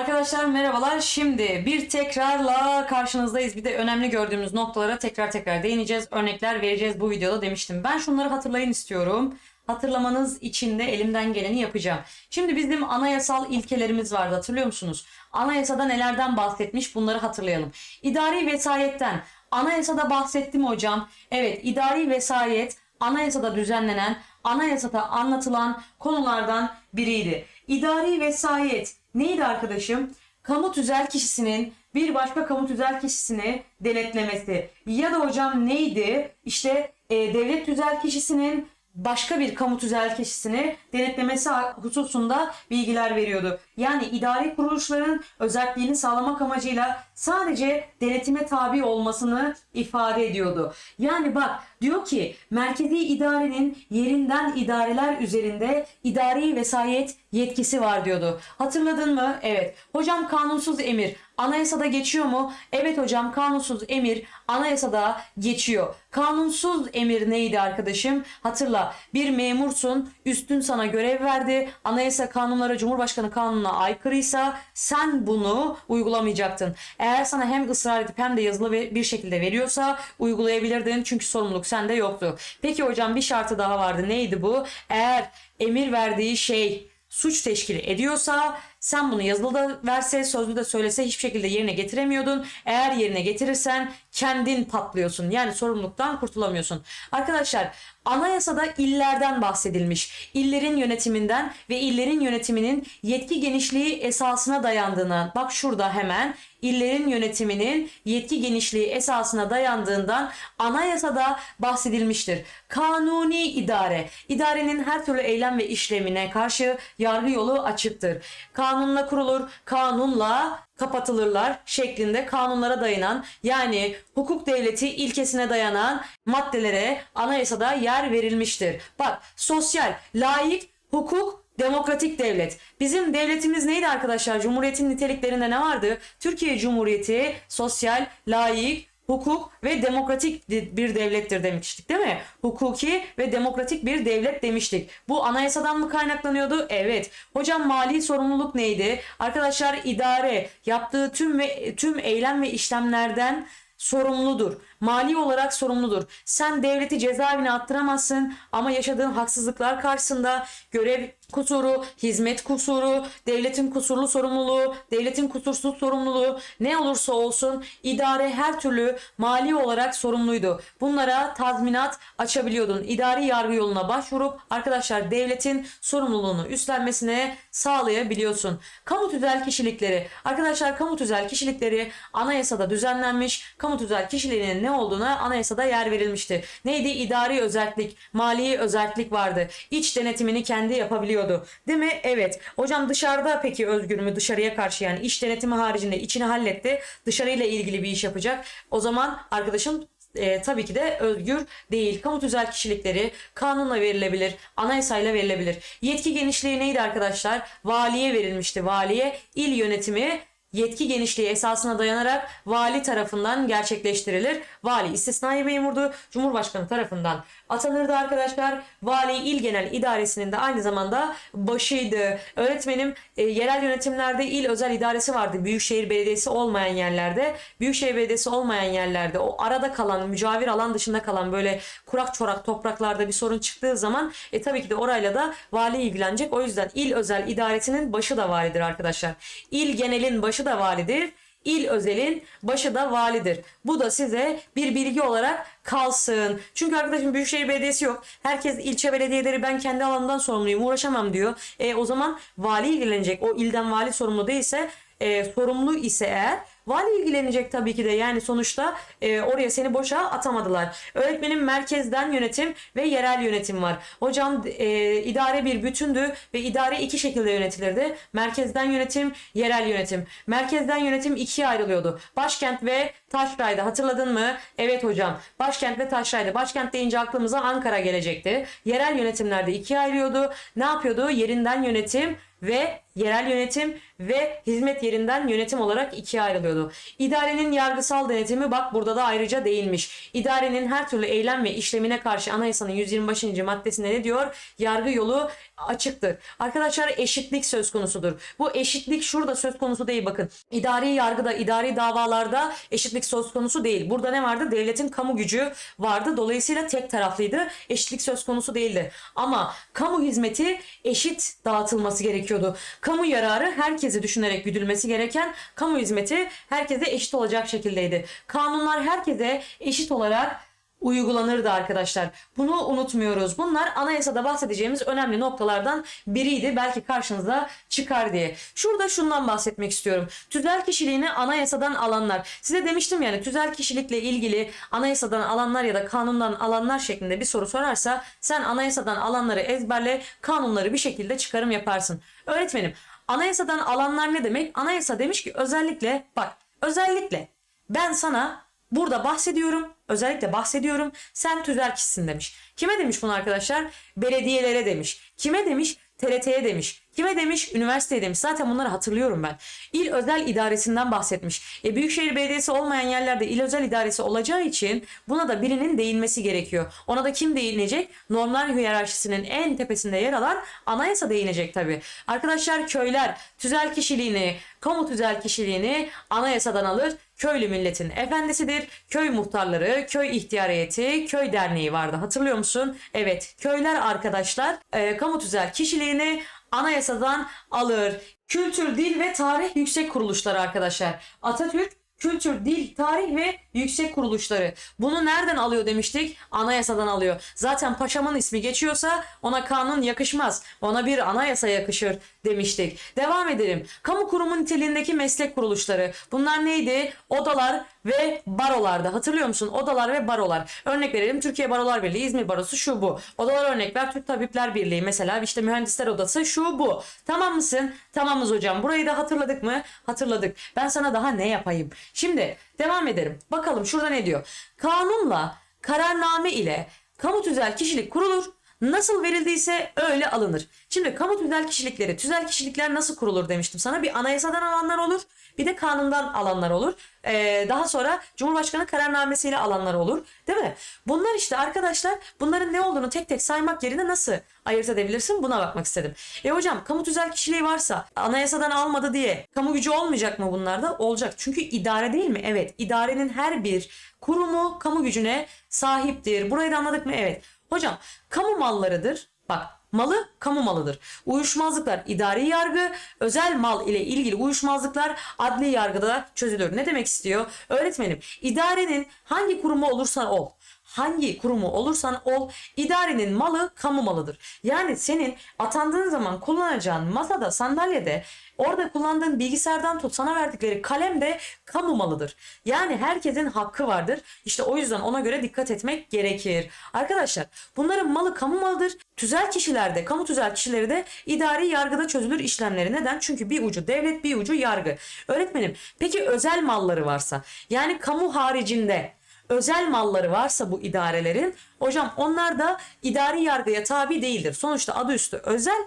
Arkadaşlar merhabalar. Şimdi bir tekrarla karşınızdayız. Bir de önemli gördüğümüz noktalara tekrar tekrar değineceğiz. Örnekler vereceğiz bu videoda demiştim. Ben şunları hatırlayın istiyorum. Hatırlamanız için de elimden geleni yapacağım. Şimdi bizim anayasal ilkelerimiz vardı hatırlıyor musunuz? Anayasada nelerden bahsetmiş bunları hatırlayalım. İdari vesayetten anayasada bahsettim hocam. Evet idari vesayet anayasada düzenlenen, anayasada anlatılan konulardan biriydi. İdari vesayet neydi arkadaşım? Kamu tüzel kişisinin bir başka kamu tüzel kişisini denetlemesi. Ya da hocam neydi? İşte e, devlet tüzel kişisinin başka bir kamu tüzel kişisini denetlemesi hususunda bilgiler veriyordu. Yani idari kuruluşların özelliğini sağlamak amacıyla sadece denetime tabi olmasını ifade ediyordu. Yani bak diyor ki merkezi idarenin yerinden idareler üzerinde idari vesayet yetkisi var diyordu. Hatırladın mı? Evet. Hocam kanunsuz emir anayasada geçiyor mu? Evet hocam kanunsuz emir anayasada geçiyor. Kanunsuz emir neydi arkadaşım? Hatırla bir memursun üstün sana görev verdi. Anayasa kanunlara Cumhurbaşkanı kanununa aykırıysa sen bunu uygulamayacaktın. Eğer sana hem ısrar edip hem de yazılı bir şekilde veriyorsa uygulayabilirdin çünkü sorumluluk sende yoktu. Peki hocam bir şartı daha vardı. Neydi bu? Eğer emir verdiği şey suç teşkil ediyorsa sen bunu yazılı da verse sözlü de söylese hiçbir şekilde yerine getiremiyordun. Eğer yerine getirirsen kendin patlıyorsun. Yani sorumluluktan kurtulamıyorsun. Arkadaşlar anayasada illerden bahsedilmiş. İllerin yönetiminden ve illerin yönetiminin yetki genişliği esasına dayandığına bak şurada hemen illerin yönetiminin yetki genişliği esasına dayandığından anayasada bahsedilmiştir. Kanuni idare. İdarenin her türlü eylem ve işlemine karşı yargı yolu açıktır. Kanunla kurulur, kanunla kapatılırlar şeklinde kanunlara dayanan yani hukuk devleti ilkesine dayanan maddelere anayasada yer verilmiştir. Bak sosyal, layık, hukuk, Demokratik devlet. Bizim devletimiz neydi arkadaşlar? Cumhuriyetin niteliklerinde ne vardı? Türkiye Cumhuriyeti sosyal, layık, hukuk ve demokratik bir devlettir demiştik değil mi? Hukuki ve demokratik bir devlet demiştik. Bu anayasadan mı kaynaklanıyordu? Evet. Hocam mali sorumluluk neydi? Arkadaşlar idare yaptığı tüm ve tüm eylem ve işlemlerden sorumludur. Mali olarak sorumludur. Sen devleti cezaevine attıramazsın ama yaşadığın haksızlıklar karşısında görev kusuru, hizmet kusuru, devletin kusurlu sorumluluğu, devletin kusursuz sorumluluğu ne olursa olsun idare her türlü mali olarak sorumluydu. Bunlara tazminat açabiliyordun. İdari yargı yoluna başvurup arkadaşlar devletin sorumluluğunu üstlenmesine sağlayabiliyorsun. Kamu tüzel kişilikleri. Arkadaşlar kamu tüzel kişilikleri anayasada düzenlenmiş. Kamu tüzel kişiliğinin ne olduğuna anayasada yer verilmişti. Neydi? İdari özellik, mali özellik vardı. İç denetimini kendi yapabiliyordu. Değil mi? Evet. Hocam dışarıda peki özgür mü? Dışarıya karşı yani iç denetimi haricinde içini halletti. Dışarıyla ilgili bir iş yapacak. O zaman arkadaşım e, tabii ki de özgür değil. Kamu tüzel kişilikleri kanunla verilebilir, anayasayla verilebilir. Yetki genişliği neydi arkadaşlar? Valiye verilmişti. Valiye il yönetimi yetki genişliği esasına dayanarak vali tarafından gerçekleştirilir. Vali istisnai memurdu. Cumhurbaşkanı tarafından atanırdı arkadaşlar. Vali il genel idaresinin de aynı zamanda başıydı. Öğretmenim e, yerel yönetimlerde il özel idaresi vardı. Büyükşehir belediyesi olmayan yerlerde. Büyükşehir belediyesi olmayan yerlerde o arada kalan mücavir alan dışında kalan böyle kurak çorak topraklarda bir sorun çıktığı zaman e, tabii ki de orayla da vali ilgilenecek. O yüzden il özel idaresinin başı da validir arkadaşlar. İl genelin başı da validir. İl özelin başı da validir. Bu da size bir bilgi olarak kalsın. Çünkü arkadaşım Büyükşehir Belediyesi yok. Herkes ilçe belediyeleri ben kendi alanımdan sorumluyum uğraşamam diyor. E, o zaman vali ilgilenecek. O ilden vali sorumlu değilse e, sorumlu ise eğer vali ilgilenecek tabii ki de yani sonuçta e, oraya seni boşa atamadılar. Öğretmenin merkezden yönetim ve yerel yönetim var. Hocam e, idare bir bütündü ve idare iki şekilde yönetilirdi. Merkezden yönetim, yerel yönetim. Merkezden yönetim ikiye ayrılıyordu. Başkent ve taşraydı. Hatırladın mı? Evet hocam. Başkent ve taşraydı. Başkent deyince aklımıza Ankara gelecekti. Yerel yönetimlerde ikiye ayrılıyordu. Ne yapıyordu? Yerinden yönetim ve yerel yönetim ve hizmet yerinden yönetim olarak ikiye ayrılıyordu. İdarenin yargısal denetimi bak burada da ayrıca değinmiş. İdarenin her türlü eylem ve işlemine karşı anayasanın 125. maddesinde ne diyor? Yargı yolu açıktır. Arkadaşlar eşitlik söz konusudur. Bu eşitlik şurada söz konusu değil bakın. İdari yargıda, idari davalarda eşitlik söz konusu değil. Burada ne vardı? Devletin kamu gücü vardı. Dolayısıyla tek taraflıydı. Eşitlik söz konusu değildi. Ama kamu hizmeti eşit dağıtılması gerekiyordu. Kamu yararı herkesi düşünerek güdülmesi gereken kamu hizmeti herkese eşit olacak şekildeydi. Kanunlar herkese eşit olarak uygulanırdı arkadaşlar. Bunu unutmuyoruz. Bunlar anayasada bahsedeceğimiz önemli noktalardan biriydi. Belki karşınıza çıkar diye. Şurada şundan bahsetmek istiyorum. Tüzel kişiliğini anayasadan alanlar. Size demiştim yani tüzel kişilikle ilgili anayasadan alanlar ya da kanundan alanlar şeklinde bir soru sorarsa sen anayasadan alanları ezberle, kanunları bir şekilde çıkarım yaparsın. Öğretmenim, anayasadan alanlar ne demek? Anayasa demiş ki özellikle bak özellikle ben sana Burada bahsediyorum. Özellikle bahsediyorum. Sen tüzel kişisin demiş. Kime demiş bunu arkadaşlar? Belediyelere demiş. Kime demiş? TRT'ye demiş. Kime demiş? Üniversiteye demiş. Zaten bunları hatırlıyorum ben. İl özel idaresinden bahsetmiş. E, Büyükşehir Belediyesi olmayan yerlerde il özel idaresi olacağı için buna da birinin değinmesi gerekiyor. Ona da kim değinecek? Normlar hiyerarşisinin en tepesinde yer alan anayasa değinecek tabi. Arkadaşlar köyler tüzel kişiliğini, kamu tüzel kişiliğini anayasadan alır. Köylü milletin efendisidir. Köy muhtarları, köy ihtiyariyeti, köy derneği vardı. Hatırlıyor musun? Evet, köyler arkadaşlar e, kamu tüzel kişiliğini anayasadan alır. Kültür, dil ve tarih yüksek kuruluşları arkadaşlar. Atatürk Kültür, Dil, Tarih ve Yüksek Kuruluşları. Bunu nereden alıyor demiştik? Anayasadan alıyor. Zaten paşamın ismi geçiyorsa ona kanun yakışmaz. Ona bir anayasa yakışır demiştik. Devam edelim. Kamu kurumu niteliğindeki meslek kuruluşları. Bunlar neydi? Odalar ve barolarda. Hatırlıyor musun? Odalar ve barolar. Örnek verelim. Türkiye Barolar Birliği, İzmir Barosu şu bu. Odalar örnek ver. Türk Tabipler Birliği mesela işte Mühendisler Odası şu bu. Tamam mısın? Tamamız hocam. Burayı da hatırladık mı? Hatırladık. Ben sana daha ne yapayım? Şimdi devam edelim. Bakalım şurada ne diyor? Kanunla, kararname ile kamu tüzel kişilik kurulur. Nasıl verildiyse öyle alınır. Şimdi kamu tüzel kişilikleri, tüzel kişilikler nasıl kurulur demiştim sana. Bir anayasadan alanlar olur, bir de kanundan alanlar olur. Ee, daha sonra Cumhurbaşkanı kararnamesiyle alanlar olur. Değil mi? Bunlar işte arkadaşlar bunların ne olduğunu tek tek saymak yerine nasıl ayırt edebilirsin buna bakmak istedim. E hocam kamu tüzel kişiliği varsa anayasadan almadı diye kamu gücü olmayacak mı bunlarda? Olacak. Çünkü idare değil mi? Evet. İdarenin her bir kurumu kamu gücüne sahiptir. Burayı da anladık mı? Evet. Hocam kamu mallarıdır. Bak malı kamu malıdır. Uyuşmazlıklar idari yargı, özel mal ile ilgili uyuşmazlıklar adli yargıda çözülür. Ne demek istiyor? Öğretmenim idarenin hangi kurumu olursan ol hangi kurumu olursan ol idarenin malı kamu malıdır. Yani senin atandığın zaman kullanacağın masada sandalyede orada kullandığın bilgisayardan tut sana verdikleri kalem de kamu malıdır. Yani herkesin hakkı vardır. İşte o yüzden ona göre dikkat etmek gerekir. Arkadaşlar bunların malı kamu malıdır. Tüzel kişilerde, kamu tüzel kişileri de idari yargıda çözülür işlemleri. Neden? Çünkü bir ucu devlet, bir ucu yargı. Öğretmenim, peki özel malları varsa, yani kamu haricinde özel malları varsa bu idarelerin hocam onlar da idari yargıya tabi değildir. Sonuçta adı üstü özel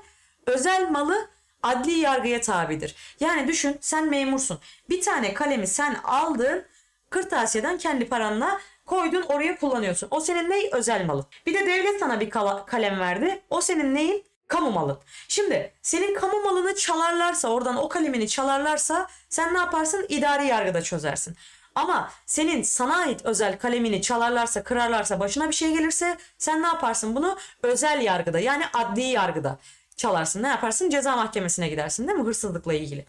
özel malı adli yargıya tabidir. Yani düşün sen memursun. Bir tane kalemi sen aldın kırtasiyeden kendi paranla koydun oraya kullanıyorsun. O senin ney? Özel malın. Bir de devlet sana bir kalem verdi. O senin neyin? Kamu malın. Şimdi senin kamu malını çalarlarsa oradan o kalemini çalarlarsa sen ne yaparsın? İdari yargıda çözersin. Ama senin sana ait özel kalemini çalarlarsa, kırarlarsa, başına bir şey gelirse sen ne yaparsın bunu? Özel yargıda yani adli yargıda çalarsın. Ne yaparsın? Ceza mahkemesine gidersin değil mi? Hırsızlıkla ilgili.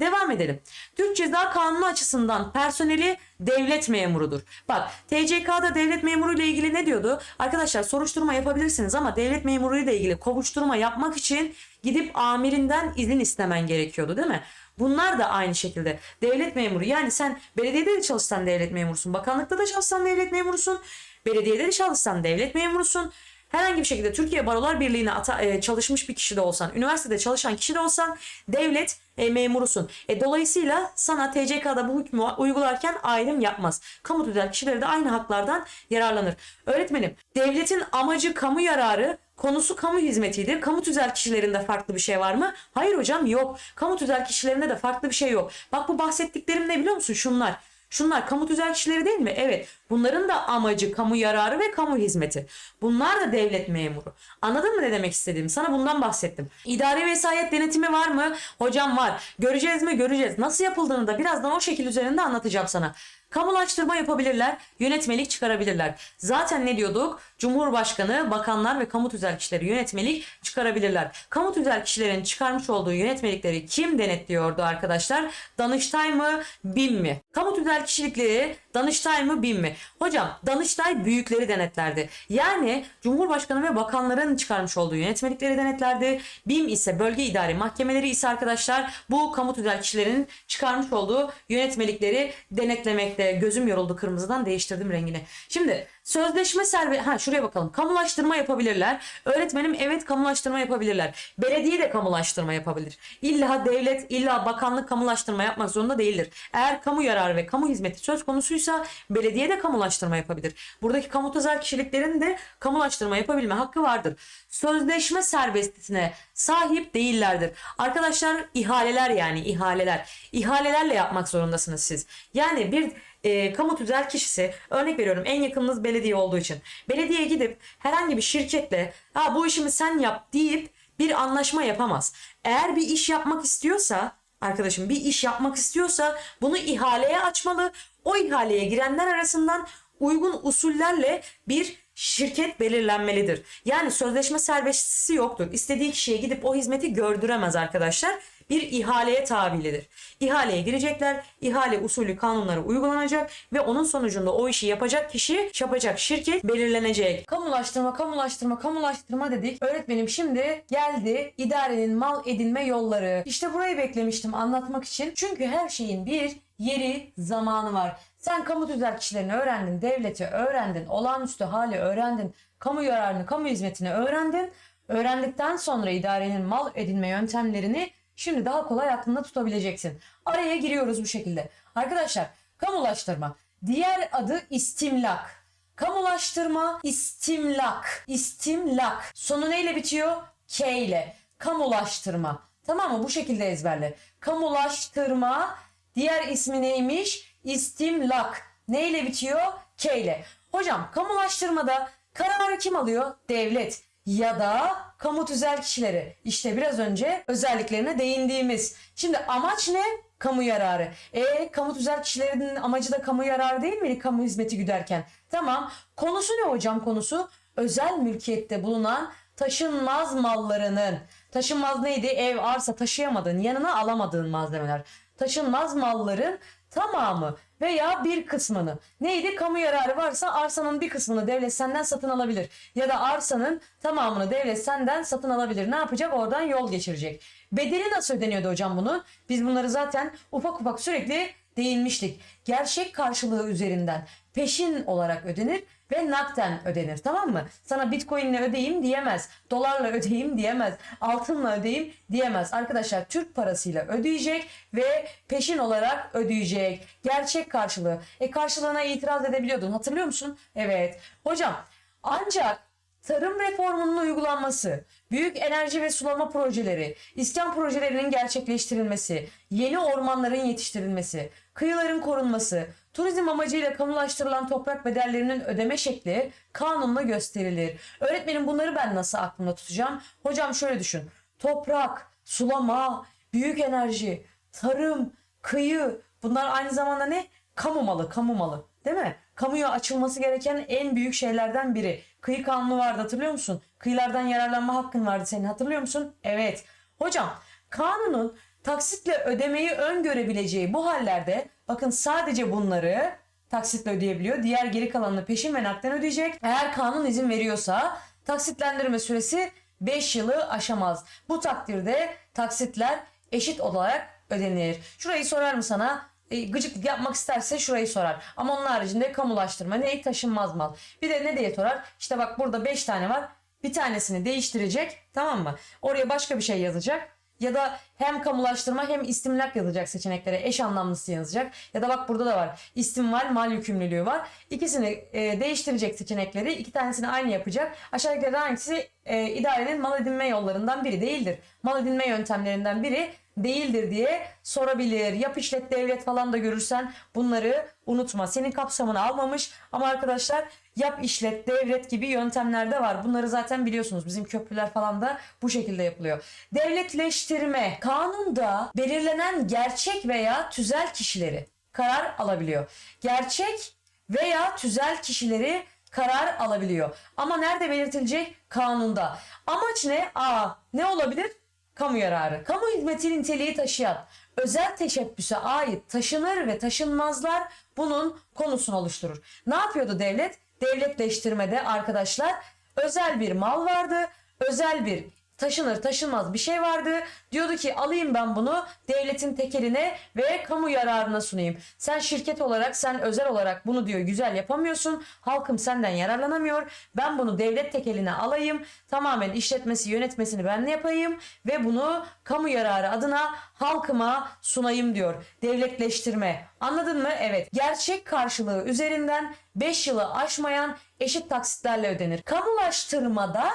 Devam edelim. Türk Ceza Kanunu açısından personeli devlet memurudur. Bak TCK'da devlet memuru ile ilgili ne diyordu? Arkadaşlar soruşturma yapabilirsiniz ama devlet memuru ile ilgili kovuşturma yapmak için gidip amirinden izin istemen gerekiyordu değil mi? Bunlar da aynı şekilde devlet memuru. Yani sen belediyede de çalışsan devlet memurusun. Bakanlıkta da çalışsan devlet memurusun. Belediyede de çalışsan devlet memurusun. Herhangi bir şekilde Türkiye Barolar Birliği'ne e, çalışmış bir kişi de olsan, üniversitede çalışan kişi de olsan devlet e, memurusun. E, dolayısıyla sana TCK'da bu hükmü uygularken ayrım yapmaz. Kamu tüzel kişileri de aynı haklardan yararlanır. Öğretmenim, devletin amacı kamu yararı, konusu kamu hizmetidir. Kamu tüzel kişilerinde farklı bir şey var mı? Hayır hocam yok. Kamu tüzel kişilerinde de farklı bir şey yok. Bak bu bahsettiklerim ne biliyor musun? Şunlar. Şunlar kamu tüzel kişileri değil mi? Evet. Bunların da amacı kamu yararı ve kamu hizmeti. Bunlar da devlet memuru. Anladın mı ne demek istediğimi? Sana bundan bahsettim. İdari vesayet denetimi var mı? Hocam var. Göreceğiz mi? Göreceğiz. Nasıl yapıldığını da birazdan o şekil üzerinde anlatacağım sana. Kamulaştırma yapabilirler, yönetmelik çıkarabilirler. Zaten ne diyorduk? Cumhurbaşkanı, bakanlar ve kamu tüzel kişileri yönetmelik çıkarabilirler. Kamu tüzel kişilerin çıkarmış olduğu yönetmelikleri kim denetliyordu arkadaşlar? Danıştay mı, BİM mi? Kamu tüzel kişilikleri Danıştay mı, BİM mi? Hocam Danıştay büyükleri denetlerdi. Yani Cumhurbaşkanı ve bakanların çıkarmış olduğu yönetmelikleri denetlerdi. BİM ise bölge idari mahkemeleri ise arkadaşlar bu kamu tüzel kişilerin çıkarmış olduğu yönetmelikleri denetlemekte. Gözüm yoruldu kırmızıdan değiştirdim rengini. Şimdi sözleşme serve ha şuraya bakalım. Kamulaştırma yapabilirler. Öğretmenim evet kamulaştırma yapabilirler. Belediye de kamulaştırma yapabilir. İlla devlet, illa bakanlık kamulaştırma yapmak zorunda değildir. Eğer kamu yararı ve kamu hizmeti söz konusuysa belediye de kamulaştırma yapabilir. Buradaki kamu tüzel kişiliklerin de kamulaştırma yapabilme hakkı vardır. Sözleşme serbestliğine sahip değillerdir. Arkadaşlar ihaleler yani ihaleler. İhalelerle yapmak zorundasınız siz. Yani bir e, kamu tüzel kişisi örnek veriyorum en yakınınız belediye olduğu için belediyeye gidip herhangi bir şirketle ha bu işimi sen yap deyip bir anlaşma yapamaz. Eğer bir iş yapmak istiyorsa arkadaşım bir iş yapmak istiyorsa bunu ihaleye açmalı. O ihaleye girenler arasından uygun usullerle bir şirket belirlenmelidir. Yani sözleşme serbestisi yoktur. İstediği kişiye gidip o hizmeti gördüremez arkadaşlar. Bir ihaleye tabi'lidir. İhaleye girecekler, ihale usulü kanunları uygulanacak ve onun sonucunda o işi yapacak kişi, yapacak şirket belirlenecek. Kamulaştırma, kamulaştırma, kamulaştırma dedik. Öğretmenim şimdi geldi idarenin mal edinme yolları. İşte burayı beklemiştim anlatmak için. Çünkü her şeyin bir yeri, zamanı var. Sen kamu tüzel kişilerini öğrendin, devleti öğrendin, olağanüstü hali öğrendin, kamu yararını, kamu hizmetini öğrendin. Öğrendikten sonra idarenin mal edinme yöntemlerini şimdi daha kolay aklında tutabileceksin. Araya giriyoruz bu şekilde. Arkadaşlar kamulaştırma. Diğer adı istimlak. Kamulaştırma, istimlak. İstimlak. Sonu neyle bitiyor? K ile. Kamulaştırma. Tamam mı? Bu şekilde ezberle. Kamulaştırma. Diğer ismi neymiş? İstimlak. Neyle bitiyor? K ile. Hocam kamulaştırmada kararı kim alıyor? Devlet ya da kamu tüzel kişileri. İşte biraz önce özelliklerine değindiğimiz. Şimdi amaç ne? Kamu yararı. E kamu tüzel kişilerinin amacı da kamu yararı değil mi? Kamu hizmeti güderken. Tamam. Konusu ne hocam konusu? Özel mülkiyette bulunan taşınmaz mallarının. Taşınmaz neydi? Ev, arsa taşıyamadığın, yanına alamadığın malzemeler. Taşınmaz malların tamamı veya bir kısmını. Neydi? Kamu yararı varsa arsanın bir kısmını devlet senden satın alabilir. Ya da arsanın tamamını devlet senden satın alabilir. Ne yapacak? Oradan yol geçirecek. Bedeli nasıl ödeniyordu hocam bunu? Biz bunları zaten ufak ufak sürekli değinmiştik. Gerçek karşılığı üzerinden peşin olarak ödenir ve nakden ödenir tamam mı? Sana bitcoinle ödeyeyim diyemez. Dolarla ödeyeyim diyemez. Altınla ödeyeyim diyemez. Arkadaşlar Türk parasıyla ödeyecek ve peşin olarak ödeyecek. Gerçek karşılığı. E karşılığına itiraz edebiliyordun hatırlıyor musun? Evet. Hocam ancak Tarım reformunun uygulanması, büyük enerji ve sulama projeleri, iskan projelerinin gerçekleştirilmesi, yeni ormanların yetiştirilmesi, kıyıların korunması, turizm amacıyla kamulaştırılan toprak bedellerinin ödeme şekli kanunla gösterilir. Öğretmenim bunları ben nasıl aklımda tutacağım? Hocam şöyle düşün. Toprak, sulama, büyük enerji, tarım, kıyı bunlar aynı zamanda ne? Kamu malı, kamu malı. Değil mi? Kamuya açılması gereken en büyük şeylerden biri. Kıyı kanunu vardı hatırlıyor musun? Kıyılardan yararlanma hakkın vardı senin hatırlıyor musun? Evet. Hocam kanunun taksitle ödemeyi öngörebileceği bu hallerde bakın sadece bunları taksitle ödeyebiliyor. Diğer geri kalanını peşin ve nakden ödeyecek. Eğer kanun izin veriyorsa taksitlendirme süresi 5 yılı aşamaz. Bu takdirde taksitler eşit olarak ödenir. Şurayı sorar mı sana? e, gıcıklık yapmak isterse şurayı sorar. Ama onun haricinde kamulaştırma ne taşınmaz mal. Bir de ne diye sorar? İşte bak burada 5 tane var. Bir tanesini değiştirecek tamam mı? Oraya başka bir şey yazacak. Ya da hem kamulaştırma hem istimlak yazacak seçeneklere eş anlamlısı yazacak. Ya da bak burada da var. İstimval mal yükümlülüğü var. İkisini e, değiştirecek seçenekleri iki tanesini aynı yapacak. Aşağıdakilerden hangisi e, idarenin mal edinme yollarından biri değildir? Mal edinme yöntemlerinden biri değildir diye sorabilir. Yap işlet devlet falan da görürsen bunları unutma. Senin kapsamını almamış ama arkadaşlar yap işlet devlet gibi yöntemler de var. Bunları zaten biliyorsunuz. Bizim köprüler falan da bu şekilde yapılıyor. Devletleştirme kanunda belirlenen gerçek veya tüzel kişileri karar alabiliyor. Gerçek veya tüzel kişileri karar alabiliyor. Ama nerede belirtilecek? Kanunda. Amaç ne? A. Ne olabilir? Kamu yararı. Kamu hizmeti niteliği taşıyan özel teşebbüse ait taşınır ve taşınmazlar bunun konusunu oluşturur. Ne yapıyordu devlet? Devletleştirmede arkadaşlar özel bir mal vardı. Özel bir taşınır taşınmaz bir şey vardı. Diyordu ki alayım ben bunu devletin tekeline ve kamu yararına sunayım. Sen şirket olarak sen özel olarak bunu diyor güzel yapamıyorsun. Halkım senden yararlanamıyor. Ben bunu devlet tekeline alayım. Tamamen işletmesi yönetmesini ben yapayım ve bunu kamu yararı adına halkıma sunayım diyor. Devletleştirme. Anladın mı? Evet. Gerçek karşılığı üzerinden 5 yılı aşmayan eşit taksitlerle ödenir. Kamulaştırmada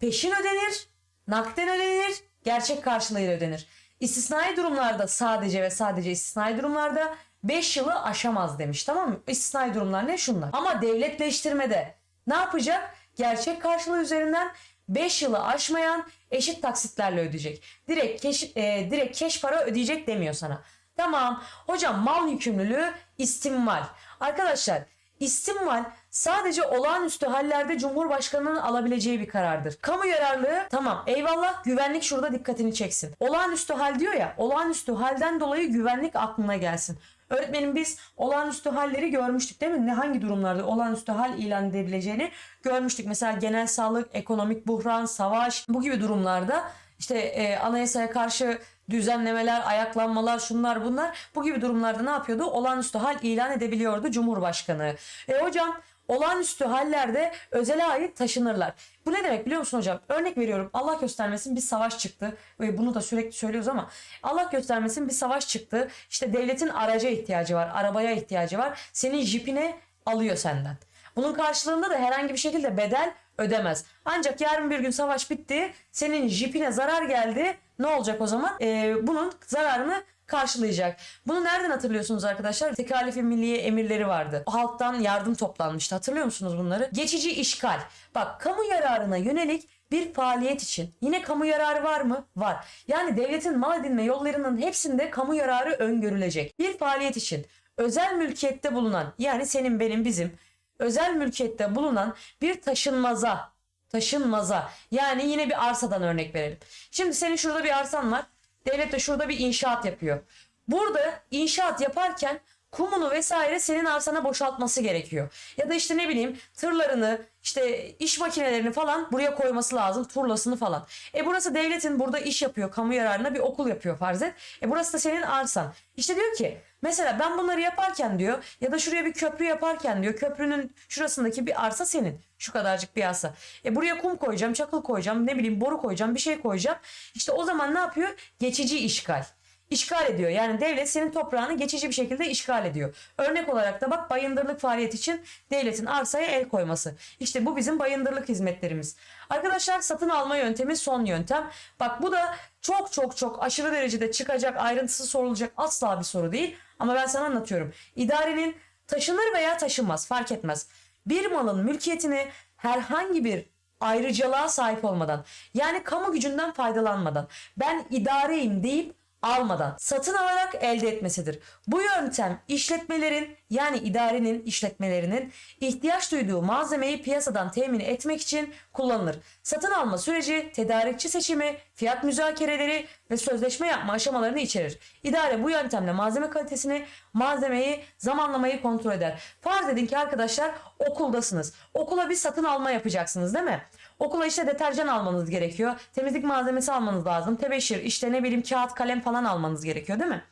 peşin ödenir, nakden ödenir, gerçek karşılığıyla ödenir. İstisnai durumlarda sadece ve sadece istisnai durumlarda 5 yılı aşamaz demiş tamam mı? İstisnai durumlar ne? Şunlar. Ama devletleştirmede ne yapacak? Gerçek karşılığı üzerinden 5 yılı aşmayan eşit taksitlerle ödeyecek. Direkt keş, e, direkt keş para ödeyecek demiyor sana. Tamam. Hocam mal yükümlülüğü istimval. Arkadaşlar İstimval sadece olağanüstü hallerde Cumhurbaşkanı'nın alabileceği bir karardır. Kamu yararlığı tamam eyvallah güvenlik şurada dikkatini çeksin. Olağanüstü hal diyor ya olağanüstü halden dolayı güvenlik aklına gelsin. Öğretmenim biz olağanüstü halleri görmüştük değil mi? Ne hangi durumlarda olağanüstü hal ilan edebileceğini görmüştük. Mesela genel sağlık, ekonomik buhran, savaş bu gibi durumlarda işte e, anayasaya karşı düzenlemeler, ayaklanmalar, şunlar bunlar bu gibi durumlarda ne yapıyordu? Olağanüstü hal ilan edebiliyordu Cumhurbaşkanı. E hocam olağanüstü hallerde özele ait taşınırlar. Bu ne demek biliyor musun hocam? Örnek veriyorum Allah göstermesin bir savaş çıktı. Ve bunu da sürekli söylüyoruz ama Allah göstermesin bir savaş çıktı. İşte devletin araca ihtiyacı var, arabaya ihtiyacı var. Senin jipine alıyor senden. Bunun karşılığında da herhangi bir şekilde bedel ödemez. Ancak yarın bir gün savaş bitti. Senin jipine zarar geldi. Ne olacak o zaman? Ee, bunun zararını karşılayacak. Bunu nereden hatırlıyorsunuz arkadaşlar? Tekalifi milliye emirleri vardı. Halktan yardım toplanmıştı. Hatırlıyor musunuz bunları? Geçici işgal. Bak kamu yararına yönelik bir faaliyet için yine kamu yararı var mı? Var. Yani devletin mal edinme yollarının hepsinde kamu yararı öngörülecek. Bir faaliyet için özel mülkiyette bulunan yani senin benim bizim özel mülkiyette bulunan bir taşınmaza taşınmaza yani yine bir arsadan örnek verelim. Şimdi senin şurada bir arsan var. Devlet de şurada bir inşaat yapıyor. Burada inşaat yaparken kumunu vesaire senin arsana boşaltması gerekiyor. Ya da işte ne bileyim tırlarını işte iş makinelerini falan buraya koyması lazım. Turlasını falan. E burası devletin burada iş yapıyor. Kamu yararına bir okul yapıyor farz et. E burası da senin arsan. İşte diyor ki mesela ben bunları yaparken diyor ya da şuraya bir köprü yaparken diyor köprünün şurasındaki bir arsa senin. Şu kadarcık bir arsa. E buraya kum koyacağım, çakıl koyacağım, ne bileyim boru koyacağım, bir şey koyacağım. İşte o zaman ne yapıyor? Geçici işgal işgal ediyor. Yani devlet senin toprağını geçici bir şekilde işgal ediyor. Örnek olarak da bak bayındırlık faaliyet için devletin arsaya el koyması. İşte bu bizim bayındırlık hizmetlerimiz. Arkadaşlar satın alma yöntemi son yöntem. Bak bu da çok çok çok aşırı derecede çıkacak, ayrıntısı sorulacak asla bir soru değil. Ama ben sana anlatıyorum. İdarenin taşınır veya taşınmaz fark etmez. Bir malın mülkiyetini herhangi bir ayrıcalığa sahip olmadan yani kamu gücünden faydalanmadan ben idareyim deyip almadan satın alarak elde etmesidir. Bu yöntem işletmelerin yani idarenin işletmelerinin ihtiyaç duyduğu malzemeyi piyasadan temin etmek için kullanılır. Satın alma süreci tedarikçi seçimi, fiyat müzakereleri ve sözleşme yapma aşamalarını içerir. İdare bu yöntemle malzeme kalitesini, malzemeyi, zamanlamayı kontrol eder. Farz edin ki arkadaşlar okuldasınız. Okula bir satın alma yapacaksınız değil mi? Okula işte deterjan almanız gerekiyor. Temizlik malzemesi almanız lazım. Tebeşir, işte ne bileyim kağıt, kalem falan almanız gerekiyor değil mi?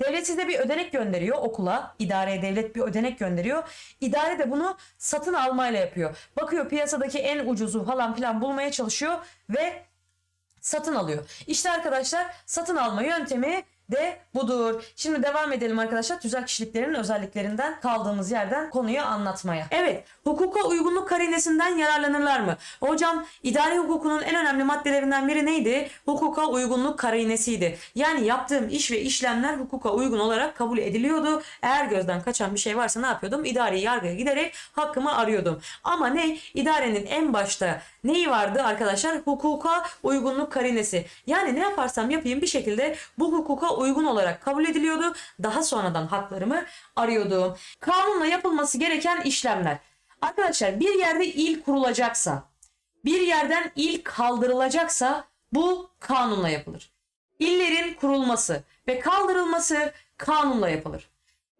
Devlet size bir ödenek gönderiyor okula. İdareye devlet bir ödenek gönderiyor. İdare de bunu satın almayla yapıyor. Bakıyor piyasadaki en ucuzu falan filan bulmaya çalışıyor ve satın alıyor. İşte arkadaşlar satın alma yöntemi de budur. Şimdi devam edelim arkadaşlar tüzel kişiliklerin özelliklerinden kaldığımız yerden konuyu anlatmaya. Evet, hukuka uygunluk karinesinden yararlanırlar mı? Hocam idari hukukunun en önemli maddelerinden biri neydi? Hukuka uygunluk karinesiydi. Yani yaptığım iş ve işlemler hukuka uygun olarak kabul ediliyordu. Eğer gözden kaçan bir şey varsa ne yapıyordum? İdari yargıya giderek hakkımı arıyordum. Ama ne? İdarenin en başta neyi vardı arkadaşlar? Hukuka uygunluk karinesi. Yani ne yaparsam yapayım bir şekilde bu hukuka uygun olarak kabul ediliyordu. Daha sonradan haklarımı arıyordum. Kanunla yapılması gereken işlemler. Arkadaşlar bir yerde il kurulacaksa, bir yerden il kaldırılacaksa bu kanunla yapılır. İllerin kurulması ve kaldırılması kanunla yapılır.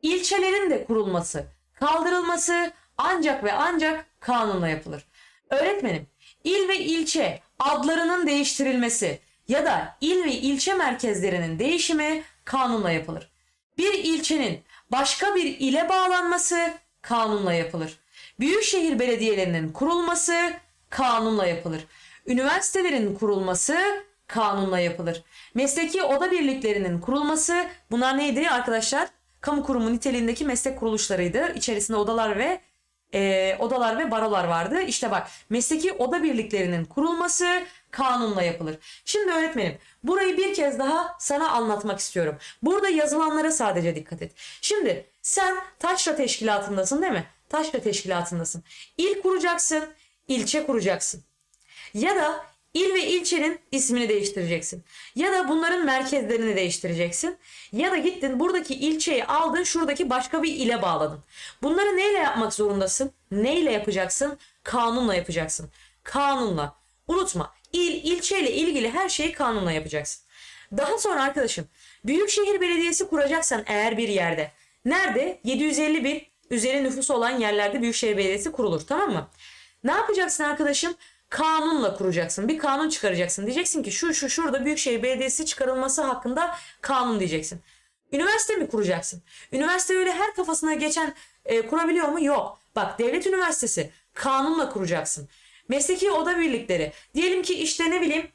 İlçelerin de kurulması, kaldırılması ancak ve ancak kanunla yapılır. Öğretmenim, il ve ilçe adlarının değiştirilmesi ya da il ve ilçe merkezlerinin değişimi kanunla yapılır. Bir ilçenin başka bir ile bağlanması kanunla yapılır. Büyükşehir belediyelerinin kurulması kanunla yapılır. Üniversitelerin kurulması kanunla yapılır. Mesleki oda birliklerinin kurulması bunlar neydi arkadaşlar? Kamu kurumu niteliğindeki meslek kuruluşlarıydı. İçerisinde odalar ve e, odalar ve barolar vardı. İşte bak mesleki oda birliklerinin kurulması kanunla yapılır. Şimdi öğretmenim burayı bir kez daha sana anlatmak istiyorum. Burada yazılanlara sadece dikkat et. Şimdi sen taşra teşkilatındasın değil mi? Taşra teşkilatındasın. İl kuracaksın, ilçe kuracaksın. Ya da il ve ilçenin ismini değiştireceksin. Ya da bunların merkezlerini değiştireceksin. Ya da gittin buradaki ilçeyi aldın şuradaki başka bir ile bağladın. Bunları neyle yapmak zorundasın? Neyle yapacaksın? Kanunla yapacaksın. Kanunla. Unutma il, ilçeyle ilgili her şeyi kanunla yapacaksın. Daha sonra arkadaşım Büyükşehir Belediyesi kuracaksan eğer bir yerde. Nerede? 750 bin üzeri nüfusu olan yerlerde Büyükşehir Belediyesi kurulur tamam mı? Ne yapacaksın arkadaşım? Kanunla kuracaksın. Bir kanun çıkaracaksın. Diyeceksin ki şu şu şurada Büyükşehir Belediyesi çıkarılması hakkında kanun diyeceksin. Üniversite mi kuracaksın? Üniversite öyle her kafasına geçen e, kurabiliyor mu? Yok. Bak devlet üniversitesi kanunla kuracaksın. Mesleki oda birlikleri. Diyelim ki işte ne bileyim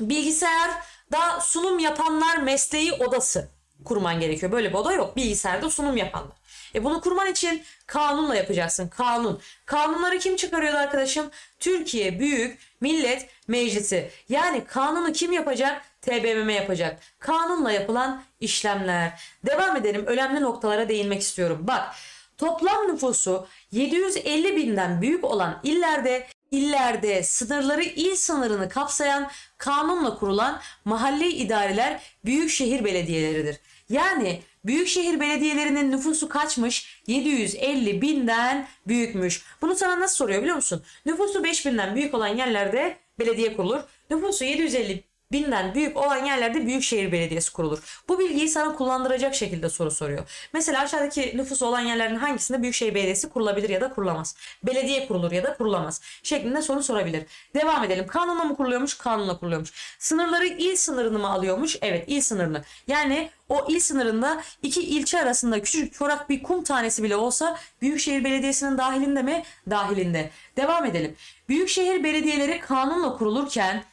bilgisayarda sunum yapanlar mesleği odası kurman gerekiyor. Böyle bir oda yok. Bilgisayarda sunum yapanlar. E bunu kurman için kanunla yapacaksın. Kanun. Kanunları kim çıkarıyordu arkadaşım? Türkiye Büyük Millet Meclisi. Yani kanunu kim yapacak? TBMM yapacak. Kanunla yapılan işlemler. Devam edelim. Önemli noktalara değinmek istiyorum. Bak toplam nüfusu 750 binden büyük olan illerde illerde sınırları il sınırını kapsayan kanunla kurulan mahalli idareler büyükşehir belediyeleridir. Yani büyükşehir belediyelerinin nüfusu kaçmış? 750 binden büyükmüş. Bunu sana nasıl soruyor biliyor musun? Nüfusu 5000'den büyük olan yerlerde belediye kurulur. Nüfusu 750 binden büyük olan yerlerde büyükşehir belediyesi kurulur. Bu bilgiyi sana kullandıracak şekilde soru soruyor. Mesela aşağıdaki nüfusu olan yerlerin hangisinde büyükşehir belediyesi kurulabilir ya da kurulamaz? Belediye kurulur ya da kurulamaz şeklinde soru sorabilir. Devam edelim. Kanunla mı kuruluyormuş? Kanunla kuruluyormuş. Sınırları il sınırını mı alıyormuş? Evet il sınırını. Yani o il sınırında iki ilçe arasında küçük çorak bir kum tanesi bile olsa Büyükşehir Belediyesi'nin dahilinde mi? Dahilinde. Devam edelim. Büyükşehir belediyeleri kanunla kurulurken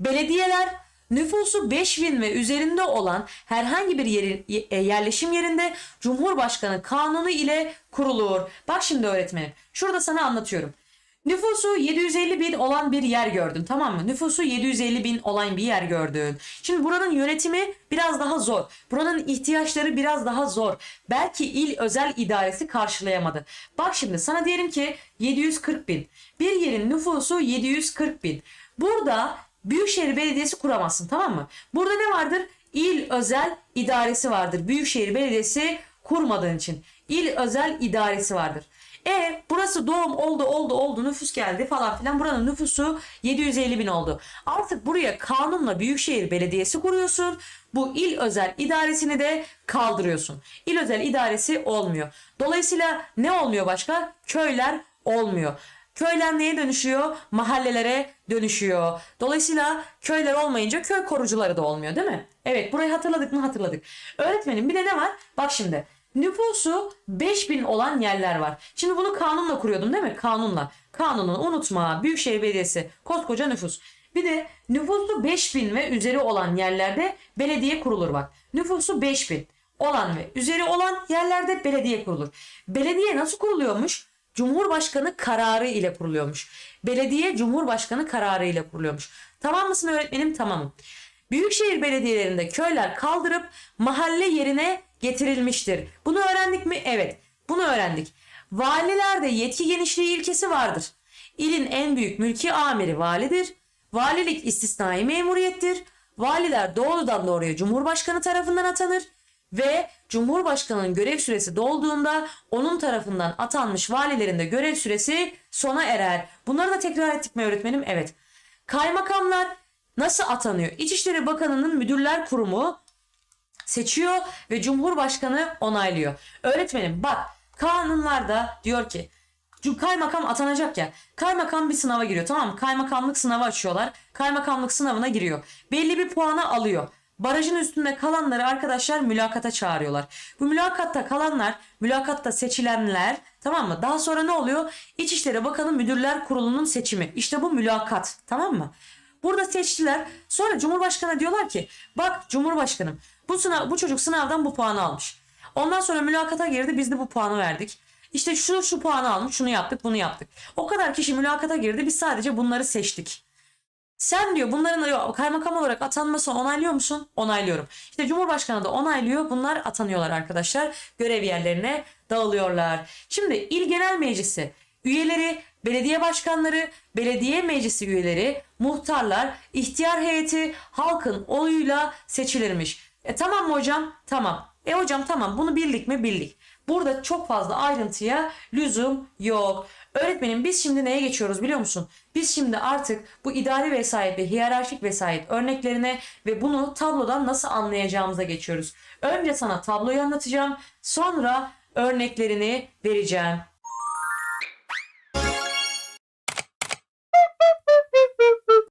belediyeler nüfusu 5000 ve üzerinde olan herhangi bir yerin, e, yerleşim yerinde Cumhurbaşkanı kanunu ile kurulur. Bak şimdi öğretmenim. Şurada sana anlatıyorum. Nüfusu 750 bin olan bir yer gördün tamam mı? Nüfusu 750 bin olan bir yer gördün. Şimdi buranın yönetimi biraz daha zor. Buranın ihtiyaçları biraz daha zor. Belki il özel idaresi karşılayamadı. Bak şimdi sana diyelim ki 740 bin. Bir yerin nüfusu 740 bin. Burada Büyükşehir Belediyesi kuramazsın tamam mı? Burada ne vardır? İl özel idaresi vardır. Büyükşehir Belediyesi kurmadığın için. İl özel idaresi vardır. E burası doğum oldu oldu oldu nüfus geldi falan filan. Buranın nüfusu 750 bin oldu. Artık buraya kanunla Büyükşehir Belediyesi kuruyorsun. Bu il özel idaresini de kaldırıyorsun. İl özel idaresi olmuyor. Dolayısıyla ne olmuyor başka? Köyler olmuyor. Köyler neye dönüşüyor? Mahallelere dönüşüyor. Dolayısıyla köyler olmayınca köy korucuları da olmuyor değil mi? Evet burayı hatırladık mı hatırladık. Öğretmenim bir de ne var? Bak şimdi nüfusu 5000 olan yerler var. Şimdi bunu kanunla kuruyordum değil mi? Kanunla. Kanunu unutma. Büyükşehir Belediyesi koskoca nüfus. Bir de nüfusu 5000 ve üzeri olan yerlerde belediye kurulur bak. Nüfusu 5000 olan ve üzeri olan yerlerde belediye kurulur. Belediye nasıl kuruluyormuş? Cumhurbaşkanı kararı ile kuruluyormuş. Belediye Cumhurbaşkanı kararı ile kuruluyormuş. Tamam mısın öğretmenim? Tamamım. Büyükşehir belediyelerinde köyler kaldırıp mahalle yerine getirilmiştir. Bunu öğrendik mi? Evet. Bunu öğrendik. Valilerde yetki genişliği ilkesi vardır. İlin en büyük mülki amiri validir. Valilik istisnai memuriyettir. Valiler doğrudan doğruya Cumhurbaşkanı tarafından atanır ve Cumhurbaşkanının görev süresi dolduğunda onun tarafından atanmış valilerin de görev süresi sona erer. Bunları da tekrar ettik mi öğretmenim? Evet. Kaymakamlar nasıl atanıyor? İçişleri Bakanı'nın müdürler kurumu seçiyor ve Cumhurbaşkanı onaylıyor. Öğretmenim bak kanunlarda diyor ki kaymakam atanacak ya. Kaymakam bir sınava giriyor tamam mı? Kaymakamlık sınavı açıyorlar. Kaymakamlık sınavına giriyor. Belli bir puanı alıyor. Barajın üstünde kalanları arkadaşlar mülakata çağırıyorlar. Bu mülakatta kalanlar, mülakatta seçilenler tamam mı? Daha sonra ne oluyor? İçişleri Bakanı Müdürler Kurulu'nun seçimi. İşte bu mülakat tamam mı? Burada seçtiler. Sonra Cumhurbaşkanı diyorlar ki bak Cumhurbaşkanım bu sınav bu çocuk sınavdan bu puanı almış. Ondan sonra mülakata girdi biz de bu puanı verdik. İşte şu şu puanı almış şunu yaptık bunu yaptık. O kadar kişi mülakata girdi biz sadece bunları seçtik. Sen diyor bunların kaymakam olarak atanmasını onaylıyor musun? Onaylıyorum. İşte Cumhurbaşkanı da onaylıyor. Bunlar atanıyorlar arkadaşlar. Görev yerlerine dağılıyorlar. Şimdi İl Genel Meclisi üyeleri, belediye başkanları, belediye meclisi üyeleri, muhtarlar, ihtiyar heyeti halkın oyuyla seçilirmiş. E tamam mı hocam? Tamam. E hocam tamam bunu bildik mi? Bildik. Burada çok fazla ayrıntıya lüzum yok. Öğretmenim biz şimdi neye geçiyoruz biliyor musun? Biz şimdi artık bu idari vesayet ve hiyerarşik vesayet örneklerine ve bunu tablodan nasıl anlayacağımıza geçiyoruz. Önce sana tabloyu anlatacağım, sonra örneklerini vereceğim.